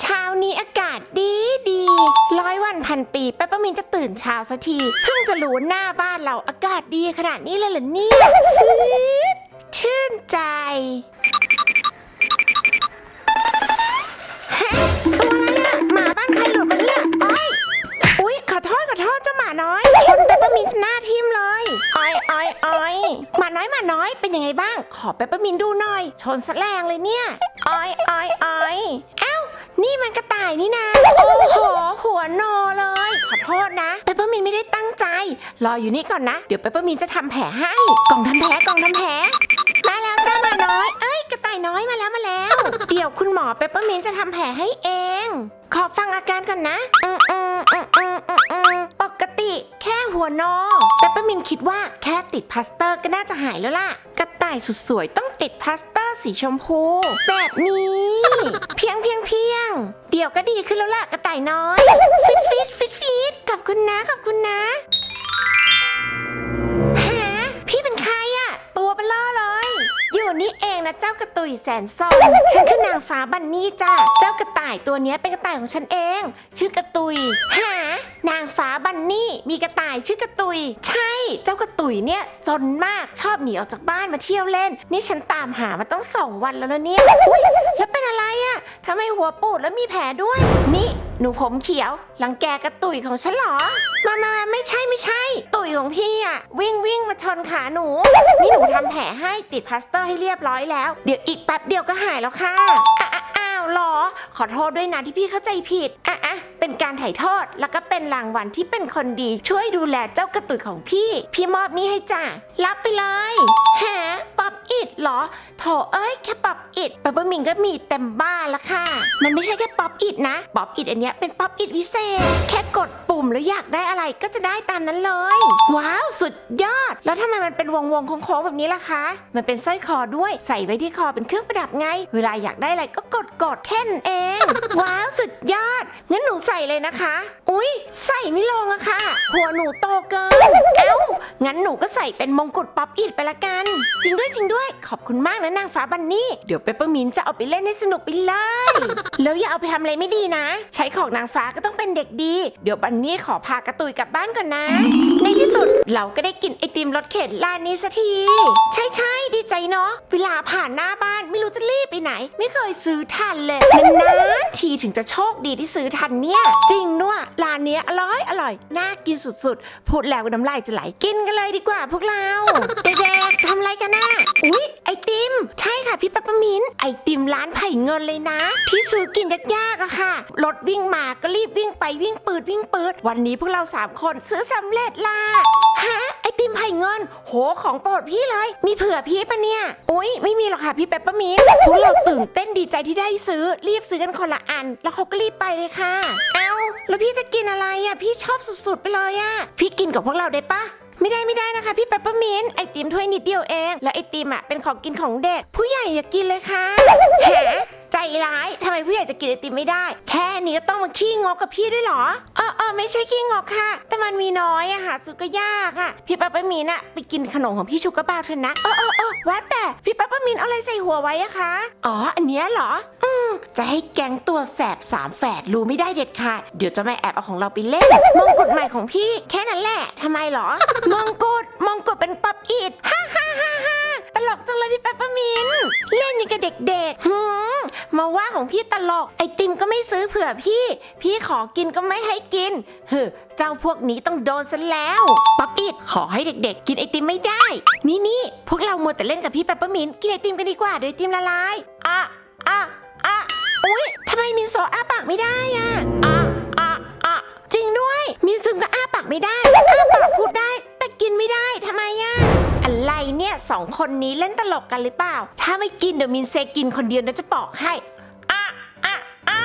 เช้านี้อากาศดีดีร้อยวันพันปีเปปเปอร์มินจะตื่นเช้าสักที เพิ่งจะรู้หน้าบ้านเราอากาศดีขนาดนี้เลยเหรอเนี่ยชืดชื่นใจฮะตัวอะไรอะหมาบ้านใครหลุดมา ขอเปปเปอร์มินดูหน่อย ชนสะแรงเลยเนี่ยอ้อยอ้อยอ้อยเอ้า นี่มันกระต่ายนี่นะ โอ้โห หัวโนเลย ขอโทษนะเปปเปอร์มินไม่ได้ตั้งใจ รออยู่นี่ก่อนนะ เดี๋ยวเปปเปอร์มินจะทำแผลให้ กล่องทำแผลกล่องทำแผล มาแล้วจ้าหมาน้อย เอ้ย กระต่ายน้อยมาแล้วมาแล้ว เดี๋ยวคุณหมอเปปเปอร์มินจะทำแผลให้เอง ขอฟังอาการก่อนนะอืมอืมอืมอืมอืมอืมปกติแค่หัวโนเปปเปอร์มินคิดว่าแค่ติดพลาสเตอร์ก็น่าจะหายแล้วล่ะ กระ ต่ายสุดสวยต้องติดพลาสเตอร์สีชมพู แบบนี้ เพียงเพียงเพียง เดี๋ยวก็ดีขึ้นแล้วล่ะกระต่ายน้อย ฟิตฟิตฟิตฟิตขอบคุณนะขอบคุณนะฮะพี่เป็นใครอะตัวเบลอเลย อยู่นี่เองนะเจ้ากระตุยแสนซอนฉันคือนางฟ้าบันนี่จ้าเจ้ากระต่ายตัวเนี้ยเป็นกระต่ายของฉันเอง ชื่อกระตุยหา นางฟ้าบันนี่มีกระต่ายชื่อกระตุย ใช่ เจ้ากระตุยเนี่ยซนมากชอบหนีออกจากบ้านมาเที่ยวเล่น นี่ฉันตามหามาตั้งสองวันแล้วนะเนี่ยอุ้ยแล้วเป็นอะไรอะทำไมหัวปูดแล้วมีแผลด้วย นี่หนูผมเขียวรังแกกระตุยของฉันเหรอ มามามาไม่ใช่ไม่ใช่ ตุยของพี่อะวิ่งวิ่งมาชนขาหนู นี่หนูทำแผลให้ติดพลาสเตอร์ให้เรียบร้อยแล้ว เดี๋ยวอีกแป๊บเดียวก็หายแล้วค่ะอะ เหรอ ขอโทษด้วยนะที่พี่เข้าใจผิด อะอะเป็นการถ่ายทอดแล้วก็เป็นรางวัลที่เป็นคนดีช่วยดูแลเจ้ากระตุยของพี่ พี่มอบนี่ให้จ้ะรับไปเลยแฮป๊อบอิ เหรอ โถเอ้ยแค่ป๊อปอิดเปปเปอร์มินก็มีเต็มบ้านละค่ะ มันไม่ใช่แค่ป๊อปอิดนะ ป๊อปอิดอันเนี้ยเป็นป๊อปอิดพิเศษ แค่กดปุ่มแล้วอยากได้อะไรก็จะได้ตามนั้นเลย ว้าวสุดยอด แล้วทำไมมันเป็นวงวงโค้งๆแบบนี้ล่ะคะ มันเป็นสร้อยคอด้วยใส่ไว้ที่คอเป็นเครื่องประดับไง เวลาอยากได้อะไรก็กดกดแค่นั้นเอง ว้าวสุดยอดงั้นหนูใส่เลยนะคะ อุ๊ย ใส่ไม่ลงอะค่ะ หัวหนูโตเกิน เอ้างั้นหนูก็ใส่เป็นมงกุฎป๊อปอิดไปละกัน จริงด้วยจริงด้วย ขขอบคุณมากนะนางฟ้าบันนี่ เดี๋ยวเปปเปอร์มินจะเอาไปเล่นให้สนุกไปเลย แล้วอย่าเอาไปทำอะไรไม่ดีนะ ใช้ของนางฟ้าก็ต้องเป็นเด็กดี เดี๋ยวบันนี่ขอพากระตุยกลับบ้านก่อนนะ ในที่สุดเราก็ได้กินไอติมรสเข็นร้านนี้สักที ใช่ใช่ๆดีใจเนาะ เวลาผ่านหน้าบ้านไม่รู้จะรีบไปไหน ไม่เคยซื้อทันเลยนานๆทีถึงจะโชคดีที่ซื้อทันเนี่ย จริงด้วยร้านเนี้ยอร่อยอร่อยน่ากินสุดๆ พูดแล้วน้ำลายจะไหลกินกันเลยดีกว่าพวกเรา เด็กๆทำ เงินเลยนะ ที่ซื้อกินยากๆอะค่ะ รถวิ่งมาก็รีบวิ่งไปวิ่งปืดวิ่งปืดวันนี้พวกเราสามคนซื้อสำเร็จล่ะฮะไอติมไผ่เงิน โหของโปรดพี่เลย มีเผื่อพี่ปะเนี่ยอุ๊ยไม่มีหรอกค่ะพี่เปปเปอร์มินพวกเราตื่นเต้นดีใจที่ได้ซื้อรีบซื้อกันคนละอัน แล้วเขาก็รีบไปเลยค่ะ เอ้าแล้วพี่จะกินอะไรอะพี่ชอบสุดๆไปเลยอะพี่กินกับพวกเราได้ปะไม่ได้ไม่ได้นะคะพี่เปปเปอร์มินไอติมถ้วยนิดเดียวเอง แล้วไอติมอะเป็นของกินของเด็ก ผู้ใหญ่อย่ากินเลยค่ะแห ใจร้ายทำไมผู้ใหญ่จะกินไอติมไม่ได้ แค่นี้ก็ต้องมาขี้งกกับพี่ด้วยเหรอ เออเออไม่ใช่ขี้งกค่ะ แต่มันมีน้อยอะหาซื้อก็ยากอะพี่ปปเปอร์มินอะไปกินขนมของพี่ชูกระบาวเถอะนะ เออเออเออว่าแต่พี่ปปเปอร์มินเอาอะไรใส่หัวไว้อะคะ อ๋ออันเนี้ยเหรอ อืมจะให้แก๊งตัวแสบสามแฝดรู้ไม่ได้เด็ดขาดเดี๋ยวจะมาแอบเอาของเราไปเล่นมงกุฎใหม่ของพี่แค่นั้นแหละทำไมเหรอ มงกุฎมงกุฎเป็นป๊อปอิดฮ่าฮ่าฮ่าฮ่าตลกจังเลยพี่ปปเปอร์มิน เล่นอย่างกับเด็กๆ มาว่าของพี่ตลก ไอติมก็ไม่ซื้อเผื่อพี่ พี่ขอกินก็ไม่ให้กินเฮ้อเจ้าพวกนี้ต้องโดนซะแล้วป๊อปอิดขอให้เด็ก ๆ กินไอติมไม่ได้ นี่นี่พวกเรามัวแต่เล่นกับพี่เปปเปอร์มินกินไอติมกันดีกว่าเดี๋ยวไอติมละลายอะอะอะอุ๊ยทำไมมินโซอ้าปากไม่ได้อะอะอะอะจริงด้วย มินซึมก็อ้าปากไม่ได้อ้าปากพูดได้ แต่กินไม่ได้ทำไมอะ อะไรเนี่ยสองคนนี้เล่นตลกกันหรือเปล่า ถ้าไม่กินเดี๋ยวมินเซกินคนเดียวนะจะบอกให้อะอะอะ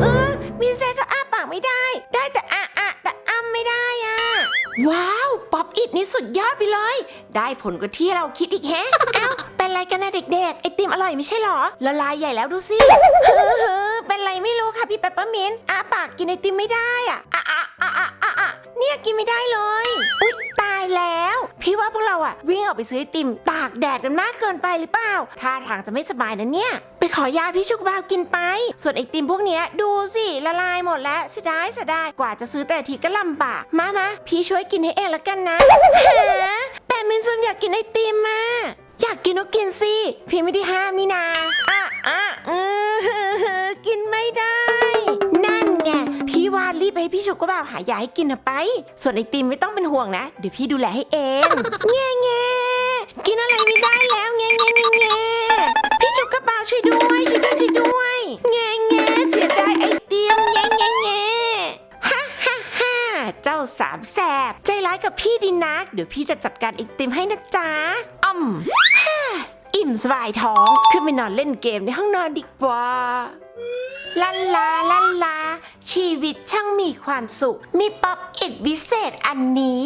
เออมินเซก็อ้าปากไม่ได้ ได้แต่อะอะแต่อ้ำไม่ได้อะว้าวป๊อปอิดนี่สุดยอดไปเลย ได้ผลกว่าที่เราคิดอีกแฮะเอ้าเป็นไรกันนะเด็กๆ ไอติมอร่อยไม่ใช่หรอละลายใหญ่แล้วดูสิเฮ้อเฮ้อเป็นไรไม่รู้ค่ะพี่เปปเปอร์มินต์อ้าปากกินไอติมไม่ได้อะอะอะอะอะอะอะเนี่ยกินไม่ได้เลยอุ๊ยตายายแล้ว พี่ว่าพวกเราอะวิ่งออกไปซื้อไอติม ตากแดดกันมากเกินไปหรือเปล่าท่าทางจะไม่สบายนะเนี่ย ไปขอยาพี่ชุกบาวกินไป ส่วนไอติมพวกเนี้ยดูสิละลายหมดแล้วเสียดายเสียดายกว่าจะซื้อแต่ละทีก็ลำบากมามาพี่ช่วยกินให้เองละกันนะฮะแต่มินซุนอยากกินไอติมมาอยากกินก็กินสิพี่ไม่ได้ห้ามนี่นา ชุกบ่าวหายาให้กินนะไป ส่วนไอติมไม่ต้องเป็นห่วงนะ เดี๋ยวพี่ดูแลให้เองแง่แง่กินอะไรไม่ได้แล้วแง่แง่แง่แง่พี่ชุกกระเป๋าช่วยด้วยช่วยด้วยช่วยด้วยแง่แง่เสียดายไอติมแง่แง่แง่ฮ่าฮ่าฮ่าเจ้าสามแสบใจร้ายกับพี่ดีนัก เดี๋ยวพี่จะจัดการไอติมให้นะจ๊ะอ่อมฮ่าอิ่มสบายท้องขึ้นไปนอนเล่นเกมในห้องนอนดีกว่า ลันลาลันลา ชีวิตช่างมีความสุข มีป๊อปอิดวิเศษอันนี้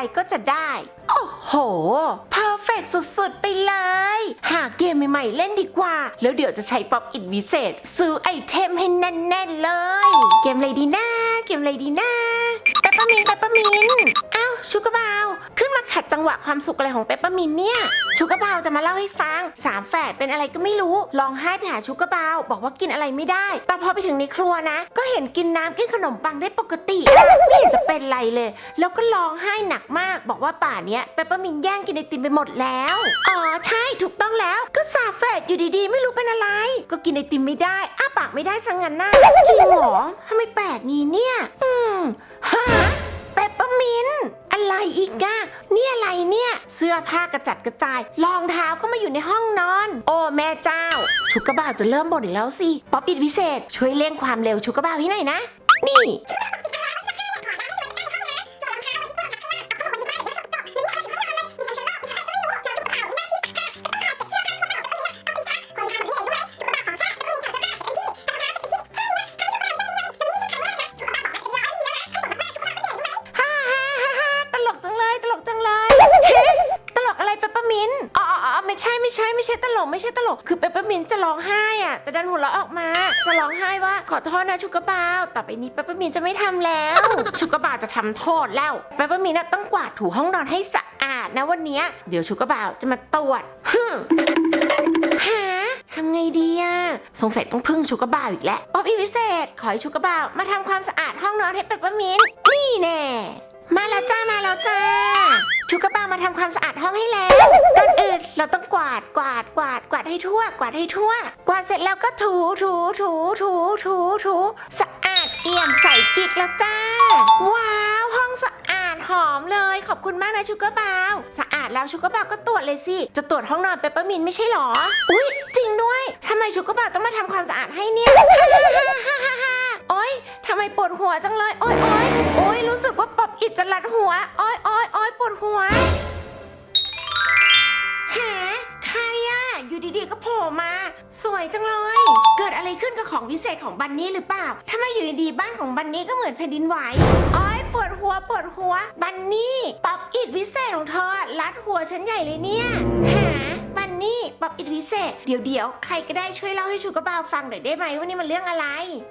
ไรก็จะได้ โอ้โห เพอร์เฟกสุดๆ ไปเลย หาเกมใหม่ๆ เล่นดีกว่า แล้วเดี๋ยวจะใช้ป๊อปอิดวิเศษ ซื้อไอเทมให้แน่นๆเลย เกมอะไรดีนะ เกมอะไรดีนะเปปเปอร์มินเปปเปอร์มินอ้าวชูกระบาว ขึ้นมาขัดจังหวะความสุขอะไรของเปปเปอร์มินเนี่ย ชูกระบาวจะมาเล่าให้ฟังสามแฝดเป็นอะไรก็ไม่รู้ร้องไห้ไปหาชูกระบาว บอกว่ากินอะไรไม่ได้ แต่พอไปถึงในครัวนะ ก็เห็นกินน้ำกินขนมปังได้ปกติ ไม่เห็นจะเป็นไรเลย แล้วก็ร้องไห้หนักมาก บอกว่าป่าเนี้ยเปปเปอร์มินแย่งกินไอติมไปหมดแล้ว อ๋อใช่ถูกต้องแล้วก็สามแฝดอยู่ดีๆ ไม่รู้เป็นอะไร ก็กินไอติมไม่ได้อ้าปากไม่ได้สังงันหน้าจริงเหรอทำไมแปลกงี้เนี่ย อืมฮะเปปเปอร์มินต์อะไรอีกอะนี่อะไรเนี่ย เสื้อผ้ากระจัดกระจาย รองเท้าก็มาอยู่ในห้องนอน โอ้แม่เจ้า ชุกกระบ่าวจะเริ่มบ่นอีกแล้วสิ ป๊อปอิดพิเศษ ช่วยเร่งความเร็วชุกกระบ่าวให้หน่อยนะ นี่ ไม่ใช่ไม่ใช่ตลกไม่ใช่ตลก คือเปปเปอร์มินต์จะร้องไห้อะแต่ดันหัวเราะออกมา จะร้องไห้ว่าขอโทษนะชุกกระบาวต่อไปนี้เปปเปอร์มินต์จะไม่ทำแล้วชุกกระบาวจะทำโทษแล้วเปปเปอร์มินต์ต้องกวาดถูห้องนอนให้สะอาดนะวันนี้เดี๋ยวชุกกระบาวจะมาตรวจฮึหาทำไงดีอะสงสัยต้องพึ่งชุกกระบาวอีกแล้วป๊อบอีวิเศษ ขอให้ชุกกระบาวมาทำความสะอาดห้องนอนให้เปปเปอร์มินต์นี่แน่ มาแล้วจ้ามาแล้วจ้าชุกกระบามาทำความสะอาดห้องให้แล้วก่อนอื่นเราต้องกวาดกวาดกวาดกวาดให้ทั่ว กวาดให้ทั่ว กวาดเสร็จแล้วก็ถูถูถูถูถูถูสะอาดเอี่ยมใสกิกแล้วจ้า ว้าวห้องสะอาดหอมเลยขอบคุณมากนะชุกกระบาวสะอาดแล้วชุกกระบาวก็ตรวจเลยสิจะตรวจห้องนอนเปปเปอร์มินไม่ใช่หรอ อุ๊ย จริงด้วยทำไมชุกกระบาวต้องมาทำความสะอาดให้เนี่ยโอ๊ย ทำไมปวดหัวจังเลย โอ๊ยโอ๊ยโอ๊ยรู้สึกว่าปอบอิดจะรัดหัว โอ๊ยโอ๊ยโอ๊ยปวดหัวหาใครอะอยู่ดีๆก็โผล่มา สวยจังเลย เกิดอะไรขึ้นกับของวิเศษของบันนี่หรือเปล่าทำไมอยู่ดีๆบ้านของบันนี่ก็เหมือนแผ่นดินไหวโอ๊ยปวดหัวปวดหัว บันนี่ ป๊อบอิดวิเศษของเธอรัดหัวฉันใหญ่เลยเนี่ยหา นี่ป๊อบอิดวิเศษ เดี๋ยวเดี๋ยวๆใครก็ได้ช่วยเล่าให้ชูกระบาวฟังหน่อยได้ไหมว่านี่มันเรื่องอะไร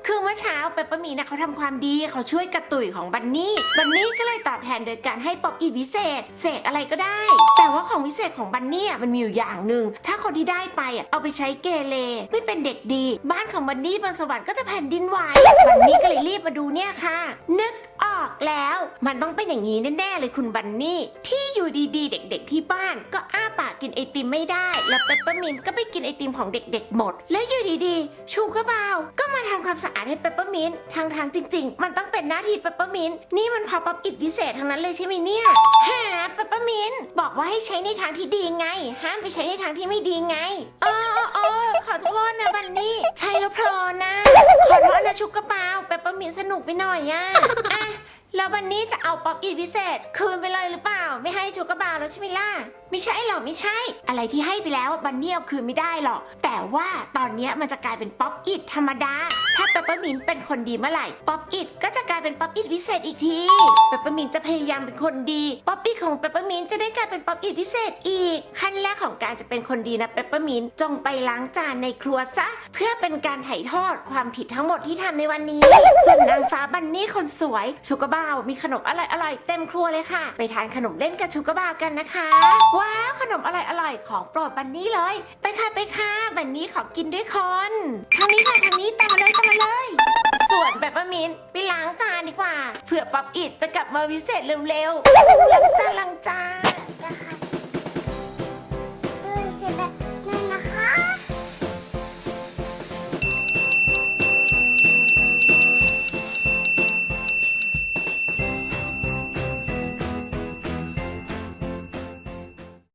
คือเมื่อเช้าเปปเปอร์มีนะเขาทำความดีเขาช่วยกระตุยของบันนี่ บันนี่ก็เลยตอบแทนโดยการให้ป๊อบอิดวิเศษเสกอะไรก็ได้ แต่ว่าของวิเศษของบันนี่อะมันมีอยู่อย่างหนึ่งถ้าคนที่ได้ไปอะเอาไปใช้เกเรไม่เป็นเด็กดี บ้านของบันนี่บนสวรรค์ก็จะแผ่นดินไหวบันนี่ก็เลยรีบมาดูเนี่ยค่ะ นึก แล้ว มันต้องเป็นอย่างนี้แน่ๆเลยคุณบันนี่ ที่อยู่ดีๆ เด็กๆที่บ้านก็อ้าปากกินไอติมไม่ได้ แล้วเปปเปอร์มินต์ก็ไปกินไอติมของเด็กๆหมด แล้วอยู่ดีๆ ชูกระบาว ก็มาทำความสะอาดให้เปปเปอร์มินต์ทางทางๆจริง ๆ มันต้องเป็นหน้าที่เปปเปอร์มินต์นี่มันพอป๊อปอิดพิเศษทั้งนั้นเลยใช่ไหมเนี่ยฮะเปปเปอร์มินต์บอกว่าให้ใช้ในทางที่ดีไง ห้ามไปใช้ในทางที่ไม่ดีไงเออเออขอโทษนะบันนี่ใช่แล้วพลอนะ ขอโทษนะชุกกระบาเปปเปอร์มินต์สนุกไปหน่อยอะอะ แล้ววันนี้จะเอาป๊อปอีพิเศษ คืนไปเลยหรือเปล่า ไม่ให้ชูกระบาแล้วใช่ไหมล่ะไม่ใช่หรอกไม่ใช่ อะไรที่ให้ไปแล้วบันนี่เอาคืนไม่ได้หรอกแต่ว่าตอนนี้มันจะกลายเป็นป๊อปอิทธรรมดา ถ้าเปปเปอร์มินเป็นคนดีเมื่อไหร่ป๊อปอิทก็จะกลายเป็นป๊อปอิทพิเศษอีกทีเปปเปอร์มินจะพยายามเป็นคนดีป๊อปอิทของเปปเปอร์มินจะได้กลายเป็นป๊อปอิทพิเศษอีก ขั้นแรกของการจะเป็นคนดีนะเปปเปอร์มินจงไปล้างจานในครัวซะ เพื่อเป็นการไถ่โทษความผิดทั้งหมดที่ทำในวันนี้ ส่วนนางฟ้าบันนี่คนสวยชูกระบาบ่าวมีขนมอร่อยๆเต็มครัวเลยค่ะ ไปทานขนมเล่นกับชูกระบ้าวกันนะคะ ว้าวขนมอร่อยๆของโปรดบันนี่เลย ไปค่ะไปค่ะบันนี่ขอกินด้วยคนทางนี้ค่ะทางนี้ตามมาเลยตามมาเลยส่วนแบบบะมินไปล้างจานดีกว่าเผื่อป๊อปอิดจะกลับมาวิเศษเร็วๆล้างจานล้างจาน